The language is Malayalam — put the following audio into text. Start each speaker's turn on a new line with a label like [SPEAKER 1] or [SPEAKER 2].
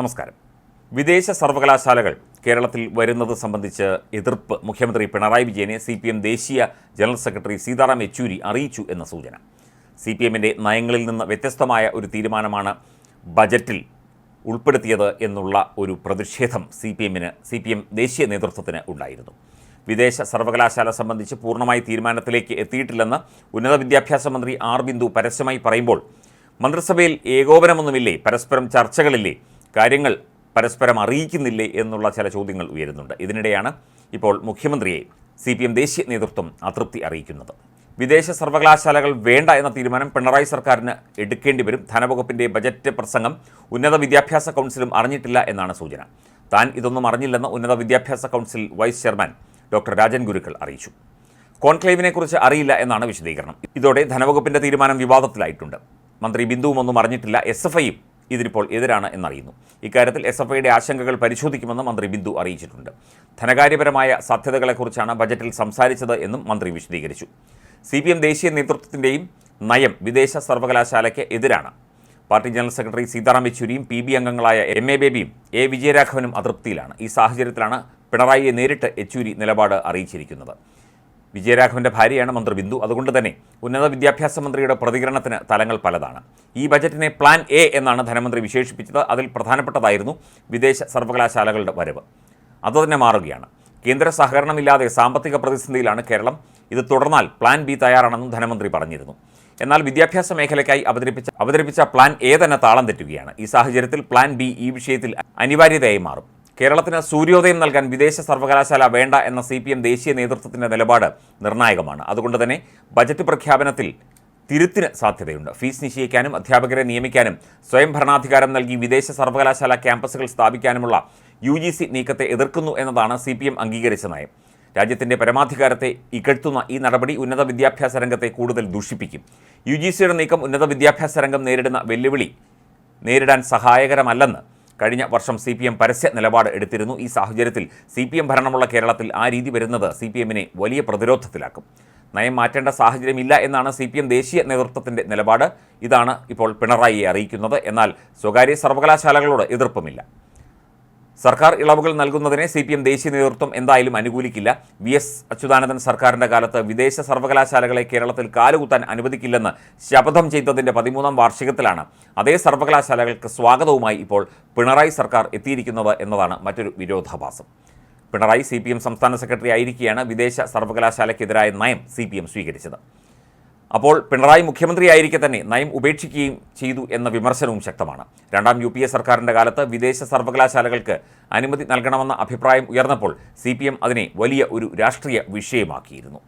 [SPEAKER 1] നമസ്കാരം. വിദേശ സർവകലാശാലകൾ കേരളത്തിൽ വരുന്നത് സംബന്ധിച്ച് എതിർപ്പ് മുഖ്യമന്ത്രി പിണറായി വിജയനെ സി പി എം ദേശീയ ജനറൽ സെക്രട്ടറി സീതാറാം യെച്ചൂരി അറിയിച്ചു എന്ന സൂചന. സി പി എമ്മിന്റെ നയങ്ങളിൽ നിന്ന് വ്യത്യസ്തമായ ഒരു തീരുമാനമാണ് ബജറ്റിൽ ഉൾപ്പെടുത്തിയത് എന്നുള്ള ഒരു പ്രതിഷേധം സി പി എമ്മിന് സി പി എം ദേശീയ നേതൃത്വത്തിന് ഉണ്ടായിരുന്നു. വിദേശ സർവകലാശാല സംബന്ധിച്ച് പൂർണമായി തീരുമാനത്തിലേക്ക് എത്തിയിട്ടില്ലെന്ന് ഉന്നത വിദ്യാഭ്യാസ മന്ത്രി ആർ ബിന്ദു പരസ്യമായി പറയുമ്പോൾ മന്ത്രിസഭയിൽ ഏകോപനമൊന്നുമില്ലേ? പരസ്പരം ചർച്ചകളില്ലേ? കാര്യങ്ങൾ പരസ്പരം അറിയിക്കുന്നില്ലേ എന്നുള്ള ചില ചോദ്യങ്ങൾ ഉയരുന്നുണ്ട്. ഇതിനിടെയാണ് ഇപ്പോൾ മുഖ്യമന്ത്രിയെ സി പി എം ദേശീയ നേതൃത്വം അതൃപ്തി അറിയിക്കുന്നത്. വിദേശ സർവകലാശാലകൾ വേണ്ട എന്ന തീരുമാനം പിണറായി സർക്കാരിന് എടുക്കേണ്ടി വരും. ധനവകുപ്പിന്റെ ബജറ്റ് പ്രസംഗം ഉന്നത വിദ്യാഭ്യാസ കൗൺസിലും അറിഞ്ഞിട്ടില്ല എന്നാണ് സൂചന. താൻ ഇതൊന്നും അറിഞ്ഞില്ലെന്ന് ഉന്നത വിദ്യാഭ്യാസ council vice chairman doctor Rajan Gurukkal അറിയിച്ചു. കോൺക്ലേവിനെക്കുറിച്ച് അറിയില്ല എന്നാണ് വിശദീകരണം. ഇതോടെ ധനവകുപ്പിന്റെ തീരുമാനം വിവാദത്തിലായിട്ടുണ്ട്. മന്ത്രി ബിന്ദുവും ഒന്നും അറിഞ്ഞിട്ടില്ല. എസ് എഫ് ഐയും ഇതിനിപ്പോൾ എതിരാണ് എന്നറിയുന്നു. ഇക്കാര്യത്തിൽ എസ് എഫ് ഐയുടെ ആശങ്കകൾ പരിശോധിക്കുമെന്ന് മന്ത്രി ബിന്ദു അറിയിച്ചിട്ടുണ്ട്. ധനകാര്യപരമായ സാധ്യതകളെക്കുറിച്ചാണ് ബജറ്റിൽ സംസാരിച്ചത് എന്നും മന്ത്രി വിശദീകരിച്ചു. സി പി എം ദേശീയ നേതൃത്വത്തിന്റെയും നയം വിദേശ സർവകലാശാലയ്ക്ക് എതിരാണ്. പാർട്ടി ജനറൽ സെക്രട്ടറി സീതാറാം യെച്ചൂരിയും പി ബി അംഗങ്ങളായ എം എ ബേബിയും എ വിജയരാഘവനും അതൃപ്തിയിലാണ്. ഈ സാഹചര്യത്തിലാണ് പിണറായിയെ നേരിട്ട് യെച്ചൂരി നിലപാട് അറിയിച്ചിരിക്കുന്നത്. വിജയരാഘവന്റെ ഭാര്യയാണ് മന്ത്രി ബിന്ദു. അതുകൊണ്ട് തന്നെ ഉന്നത വിദ്യാഭ്യാസ മന്ത്രിയുടെ പ്രതികരണത്തിന് തലങ്ങൾ പലതാണ്. ഈ ബജറ്റിനെ പ്ലാൻ എ എന്നാണ് ധനമന്ത്രി വിശേഷിപ്പിച്ചത്. അതിൽ പ്രധാനപ്പെട്ടതായിരുന്നു വിദേശ സർവകലാശാലകളുടെ വരവ്. അതുതന്നെ മാറുകയാണ്. കേന്ദ്ര സഹകരണമില്ലാതെ സാമ്പത്തിക പ്രതിസന്ധിയിലാണ് കേരളം. ഇത് തുടർന്നാൽ പ്ലാൻ ബി തയ്യാറാണെന്നും ധനമന്ത്രി പറഞ്ഞിരുന്നു. എന്നാൽ വിദ്യാഭ്യാസ മേഖലയ്ക്കായി അവതരിപ്പിച്ച അവതരിപ്പിച്ച പ്ലാൻ എ തന്നെ താളം തെറ്റുകയാണ്. ഈ സാഹചര്യത്തിൽ പ്ലാൻ ബി ഈ വിഷയത്തിൽ അനിവാര്യതയായി മാറും. കേരളത്തിന് സൂര്യോദയം നൽകാൻ വിദേശ സർവകലാശാല വേണ്ട എന്ന സി ദേശീയ നേതൃത്വത്തിന്റെ നിലപാട് നിർണായകമാണ്. അതുകൊണ്ട് തന്നെ ബജറ്റ് പ്രഖ്യാപനത്തിൽ തിരുത്തിന് സാധ്യതയുണ്ട്. ഫീസ് നിശ്ചയിക്കാനും അധ്യാപകരെ നിയമിക്കാനും സ്വയം ഭരണാധികാരം നൽകി വിദേശ സർവകലാശാല ക്യാമ്പസുകൾ സ്ഥാപിക്കാനുമുള്ള യു ജി സി നീക്കത്തെ എതിർക്കുന്നു എന്നതാണ് സി പി എം അംഗീകരിച്ച നയം. രാജ്യത്തിന്റെ പരമാധികാരത്തെ ഇകഴ്ത്തുന്ന ഈ നടപടി ഉന്നത വിദ്യാഭ്യാസ രംഗത്തെ കൂടുതൽ ദൂഷിപ്പിക്കും. യു ജി സിയുടെ നീക്കം ഉന്നത വിദ്യാഭ്യാസ രംഗം നേരിടുന്ന വെല്ലുവിളി നേരിടാൻ സഹായകരമല്ലെന്ന് കഴിഞ്ഞ വർഷം സി പി എം പരസ്യ നിലപാട് എടുത്തിരുന്നു. ഈ സാഹചര്യത്തിൽ സി പി എം ഭരണമുള്ള കേരളത്തിൽ ആ രീതി വരുന്നത് സി പി എമ്മിനെ വലിയ പ്രതിരോധത്തിലാക്കും. നയം മാറ്റേണ്ട സാഹചര്യമില്ല എന്നാണ് സി പി എം ദേശീയ നേതൃത്വത്തിന്റെ നിലപാട്. ഇതാണ് ഇപ്പോൾ പിണറായിയെ അറിയിക്കുന്നത്. എന്നാൽ സ്വകാര്യ സർവകലാശാലകളോട് എതിർപ്പുമില്ല. സർക്കാർ ഇളവുകൾ നൽകുന്നതിനെ സി പി എം ദേശീയ നേതൃത്വം എന്തായാലും അനുകൂലിക്കില്ല. വി എസ് അച്യുതാനന്ദൻ സർക്കാരിന്റെ കാലത്ത് വിദേശ സർവകലാശാലകളെ കേരളത്തിൽ കാലുകുത്താൻ അനുവദിക്കില്ലെന്ന് ശപഥം ചെയ്തതിന്റെ പതിമൂന്നാം വാർഷികത്തിലാണ്. അതേ സർവകലാശാലകൾക്ക് സ്വാഗതവുമായി ഇപ്പോൾ പിണറായി സർക്കാർ എത്തിയിരിക്കുന്നത് എന്നതാണ് മറ്റൊരു വിരോധാഭാസം. പിണറായി സി സംസ്ഥാന സെക്രട്ടറി ആയിരിക്കെയാണ് വിദേശ സർവകലാശാലയ്ക്കെതിരായ നയം സി സ്വീകരിച്ചത്. അപ്പോൾ പിണറായി മുഖ്യമന്ത്രിയായിരിക്കെ തന്നെ നയം ഉപേക്ഷിക്കുകയും ചെയ്തു എന്ന വിമർശനവും ശക്തമാണ്. രണ്ടാം യു പി എ സർക്കാരിന്റെ കാലത്ത് വിദേശ സർവകലാശാലകൾക്ക് അനുമതി നൽകണമെന്ന അഭിപ്രായം ഉയർന്നപ്പോൾ സി അതിനെ വലിയ ഒരു രാഷ്ട്രീയ വിഷയമാക്കിയിരുന്നു.